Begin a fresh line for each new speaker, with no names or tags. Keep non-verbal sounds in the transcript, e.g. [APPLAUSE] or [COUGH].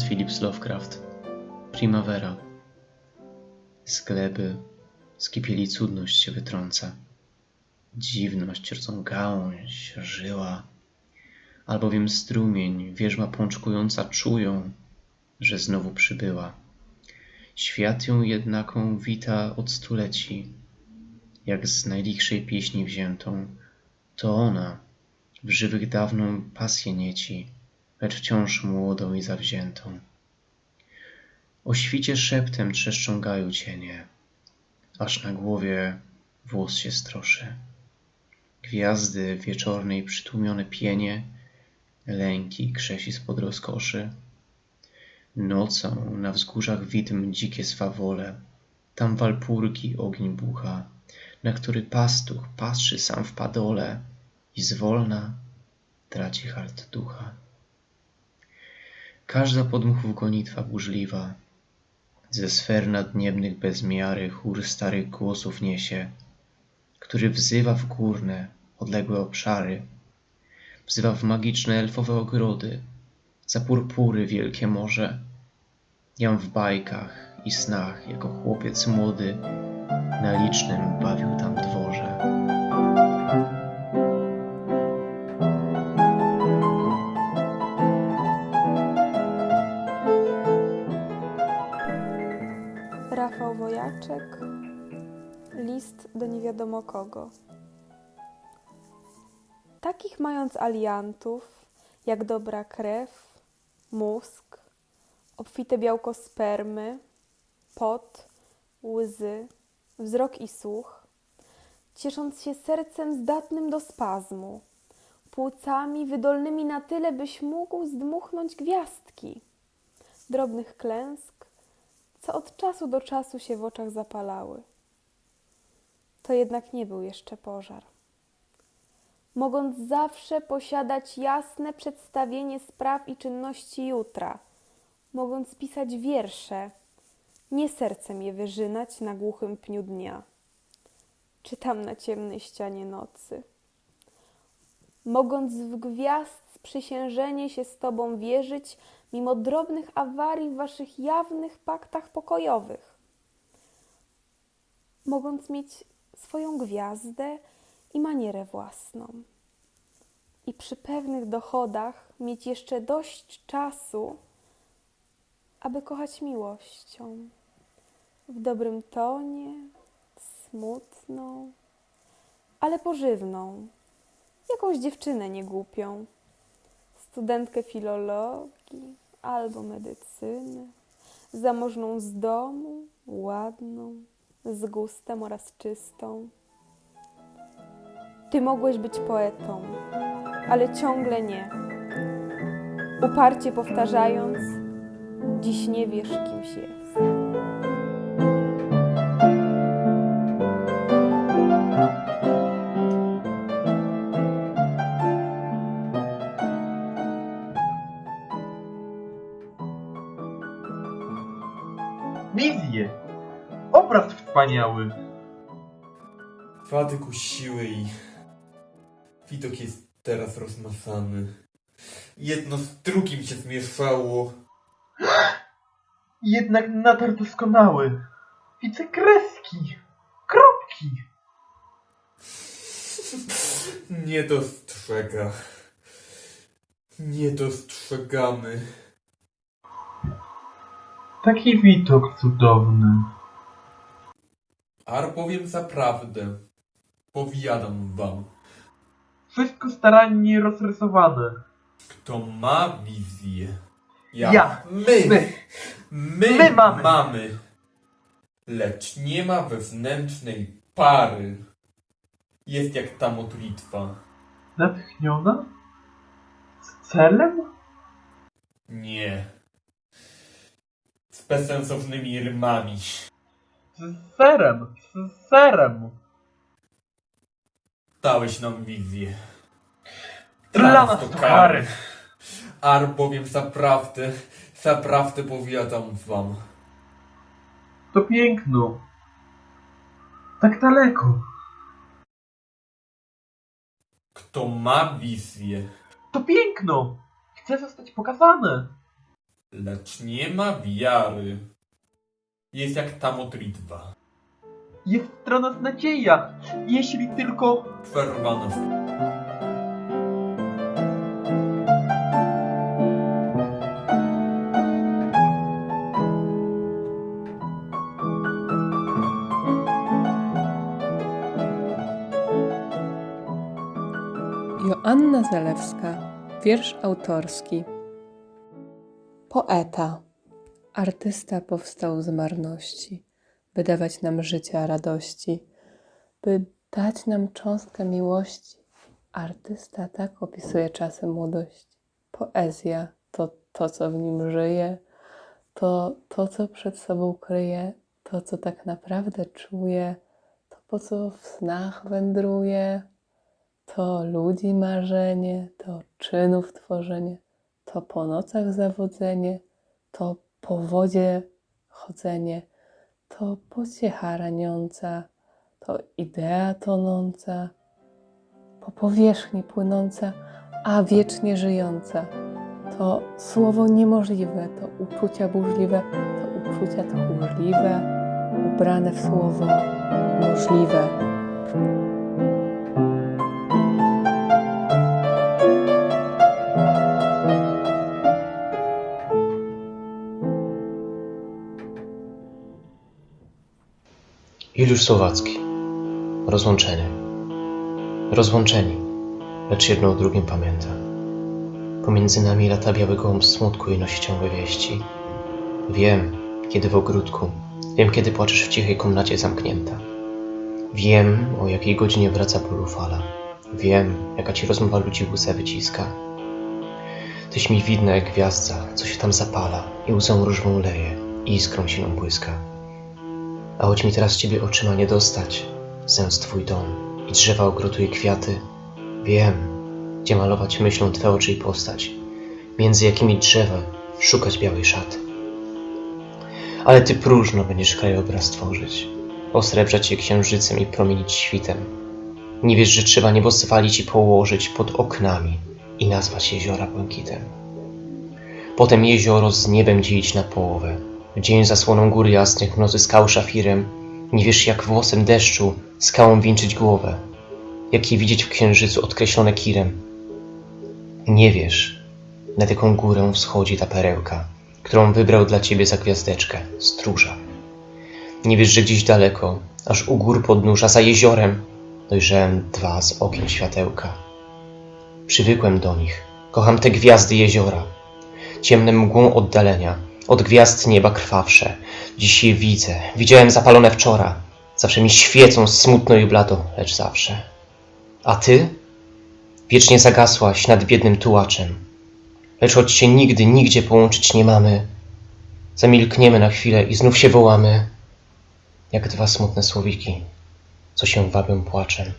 Richard Phillips Lovecraft. Primavera. Z gleby, z kipieli cudność się wytrąca. Dziwność, rdzą gałąź, żyła, albowiem strumień, wierzma pączkująca czują, że znowu przybyła. Świat ją jednaką wita od stuleci, jak z najlichszej pieśni wziętą. To ona w żywych dawną pasję nieci, lecz wciąż młodą i zawziętą. O świcie szeptem trzeszczą gaju cienie, aż na głowie włos się stroszy. Gwiazdy wieczornej przytłumione pienie, lęki krzesi spod rozkoszy. Nocą na wzgórzach widm dzikie swawole, tam walpurgi ogień bucha, na który pastuch patrzy sam w padole i zwolna traci hart ducha. Każda podmuchów gonitwa burzliwa, ze sfer nadniebnych bez miary chór starych głosów niesie, który wzywa w górne, odległe obszary, wzywa w magiczne elfowe ogrody, za purpury wielkie morze. Jam w bajkach i snach, jako chłopiec młody, na licznym bawił tam
Wojaczek, list do nie wiadomo kogo. Takich mając aliantów, jak dobra krew, mózg, obfite białko spermy, pot, łzy, wzrok i słuch, ciesząc się sercem zdatnym do spazmu, płucami wydolnymi na tyle, byś mógł zdmuchnąć gwiazdki, drobnych klęsk, co od czasu do czasu się w oczach zapalały. To jednak nie był jeszcze pożar. Mogąc zawsze posiadać jasne przedstawienie spraw i czynności jutra, mogąc pisać wiersze, nie sercem je wyżynać na głuchym pniu dnia, czy tam na ciemnej ścianie nocy. Mogąc w gwiazd sprzysiężenie się z Tobą wierzyć, mimo drobnych awarii w Waszych jawnych paktach pokojowych. Mogąc mieć swoją gwiazdę i manierę własną. I przy pewnych dochodach mieć jeszcze dość czasu, aby kochać miłością. W dobrym tonie, smutną, ale pożywną. Jakąś dziewczynę niegłupią studentkę filologii albo medycyny, zamożną z domu, ładną, z gustem oraz czystą. Ty mogłeś być poetą, ale ciągle nie. Uparcie powtarzając, dziś nie wiesz, kimś jest.
Wizje! Obraz wspaniały!
Wady kusiły i widok jest teraz rozmasany. Jedno z drugim się zmieszało. [GASPS]
Jednak nadal doskonały. Widzę kreski, kropki. [LAUGHS]
Nie dostrzega. Nie dostrzegamy.
Taki widok cudowny.
Ar powiem zaprawdę. Powiadam wam.
Wszystko starannie rozrysowane.
Kto ma wizję?
Ja.
My.
My.
My,
My mamy.
mamy. Lecz nie ma wewnętrznej pary. Jest jak ta modlitwa.
Natchniona? Z celem?
Nie. Bezsensownymi rymami.
Z serem, z serem.
Dałeś nam wizję.
Dla nas to kary.
Ar bowiem zaprawdę, zaprawdę powiadam wam.
To piękno. Tak daleko.
Kto ma wizję,
To piękno. Chcę zostać pokazane.
Lecz nie ma wiary. Jest jak ta modlitwa,
Jest dla nas nadzieja, jeśli tylko...
przerwana w
Joanna Zalewska, wiersz autorski. Poeta. Artysta powstał z marności, by dawać nam życia radości, by dać nam cząstkę miłości. Artysta tak opisuje czasy młodości. Poezja to to, co w nim żyje, to to, co przed sobą kryje, to, co tak naprawdę czuje, to po co w snach wędruje to ludzi marzenie, to czynów tworzenie, to po nocach zawodzenie, to po wodzie chodzenie, to pociecha raniąca, to idea tonąca, po powierzchni płynąca, a wiecznie żyjąca. To słowo niemożliwe, to uczucia burzliwe, to uczucia tchórzliwe, ubrane w słowo możliwe.
Juliusz Słowacki. Rozłączenie. Rozłączeni, lecz jedno o drugim pamięta. Pomiędzy nami lata biały gąb smutku i nosi ciągłe wieści. Wiem, kiedy w ogródku, wiem, kiedy płaczesz w cichej komnacie zamknięta. Wiem, o jakiej godzinie wraca bólu fala. Wiem, jaka ci rozmowa ludzi łusę wyciska. Tyś mi widna jak gwiazda, co się tam zapala i łzą różwą leje i iskrą siną błyska. A choć mi teraz ciebie oczyma nie dostać, sens twój dom i drzewa ogrodu i kwiaty, wiem, gdzie malować myślą twe oczy i postać, między jakimi drzewa szukać białej szaty. Ale ty próżno będziesz krajobraz tworzyć, osrebrzać je księżycem i promienić świtem. Nie wiesz, że trzeba niebo zwalić i położyć pod oknami i nazwać jeziora błękitem. Potem jezioro z niebem dzielić na połowę, dzień zasłoną gór jasnych, nocy skał szafirem, nie wiesz jak włosem deszczu skałą wieńczyć głowę, jak je widzieć w księżycu odkreślone kirem. Nie wiesz, nad jaką górę wschodzi ta perełka, którą wybrał dla ciebie za gwiazdeczkę, stróża. Nie wiesz, że gdzieś daleko, aż u gór podnóża, za jeziorem, dojrzałem dwa z okien światełka. Przywykłem do nich, kocham te gwiazdy jeziora, ciemne mgłą oddalenia, od gwiazd nieba krwawsze. Dziś je widzę, widziałem zapalone wczora. Zawsze mi świecą smutno i blado, lecz zawsze. A ty? Wiecznie zagasłaś nad biednym tułaczem. Lecz choć się nigdy, nigdzie połączyć nie mamy, zamilkniemy na chwilę i znów się wołamy, jak dwa smutne słowiki, co się wabią płaczem.